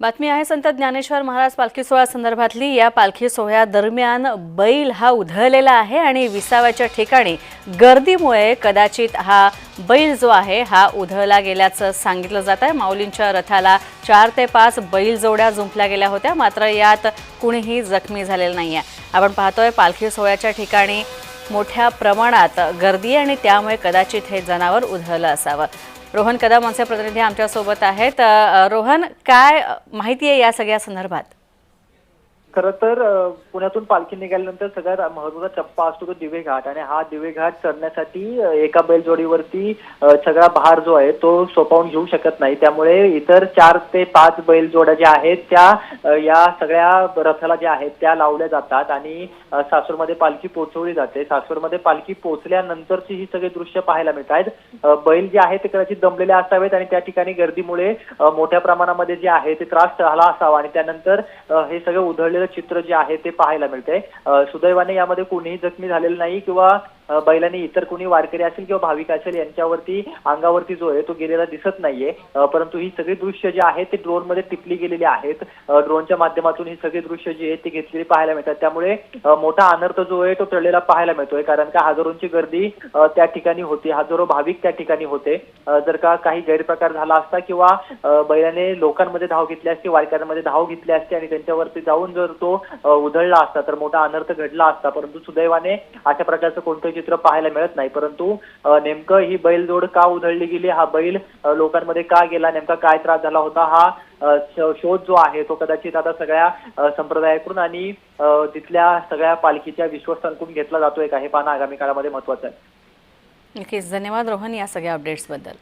बातमी आहे संत ज्ञानेश्वर महाराज पालखी सोहळा संदर्भातली. या पालखी सोहळ्या दरम्यान बैल हा उधळलेला आहे आणि विसाव्याच्या ठिकाणी गर्दीमुळे कदाचित हा बैल जो आहे हा उधळला गेल्याचं सांगितलं जात आहे. माऊलींच्या रथाला चार ते पाच बैल जोड्या जुंपल्या गेल्या होत्या मात्र यात कुणीही जखमी झालेलं नाही आहे. आपण पाहतोय पालखी सोहळ्याच्या ठिकाणी मोठ्या प्रमाणात गर्दी आहे आणि त्यामुळे कदाचित हे जनावर उधळलं असावं. रोहन कदम आमचे प्रतिनिधी आमच्यासोबत आहेत. रोहन काय माहिती आहे या सगळ्या संदर्भात? खरं तर पुण्यातून पालखी निघाल्यानंतर सगळ्यात महत्त्वाचा टप्पा असतो तो दिवे घाट. आणि हा दिवे घाट चढण्यासाठी एका बैलजोडीवरती सगळा भार जो आहे तो सोपावून घेऊ शकत नाही. त्यामुळे इतर चार ते पाच बैलजोड्या ज्या आहेत त्या या सगळ्या रथाला ज्या आहेत त्या लावल्या जातात. आणि सासूरमध्ये पालखी पोहोचवली जाते. सासूरमध्ये पालखी पोहोचल्यानंतरची ही सगळी दृश्य पाहायला मिळत आहेत बैल जे आहेत ते कदाचित दमलेले असावेत आणि त्या ठिकाणी गर्दीमुळे मोठ्या प्रमाणामध्ये जे आहे ते त्रास झाला असावा. आणि त्यानंतर हे सगळं उधळले चित्र जे आहे ते पाहायला मिळतंय. सुदैवाने यामध्ये कोणीही जखमी झालेलं नाही किंवा बैलांनी इतर कोणी वारकरी असेल किंवा भाविक असेल यांच्यावरती अंगावरती जो आहे तो गेलेला दिसत नाहीये. परंतु ही सगळी दृश्य जे आहेत ते ड्रोनमध्ये टिपली गेलेली आहेत. ड्रोनच्या माध्यमातून ही सगळी दृश्य जी आहेत ती घेतलेली पाहायला मिळतात. त्यामुळे मोठा अनर्थ जो आहे तो टळलेला पाहायला मिळतोय. कारण का हजारोंची गर्दी त्या ठिकाणी होती. हजारो भाविक त्या ठिकाणी होते. जर का काही गैरप्रकार झाला असता किंवा बैलाने लोकांमध्ये धाव घेतली असती वारकऱ्यांमध्ये धाव घेतली असती आणि त्यांच्यावरती जाऊन जर तो उधळला असता तर मोठा अनर्थ घडला असता. परंतु सुदैवाने अशा प्रकारचं कोणतंही चित्र पाहायला मिळत नाही. परंतु नेमकं ही बैलजोड का उधळली गेली? हा बैल लोकांमध्ये का गेला? नेमका काय त्रास झाला होता? हा शोध जो आहे तो कदाचित आता सगळ्या संप्रदायाकडून आणि तिथल्या सगळ्या पालखीच्या विश्वस्तांकडून घेतला जातोय का? हे पाहणं आगामी काळामध्ये महत्वाचं आहे. नक्कीच. धन्यवाद रोहन या सगळ्या अपडेट्सबद्दल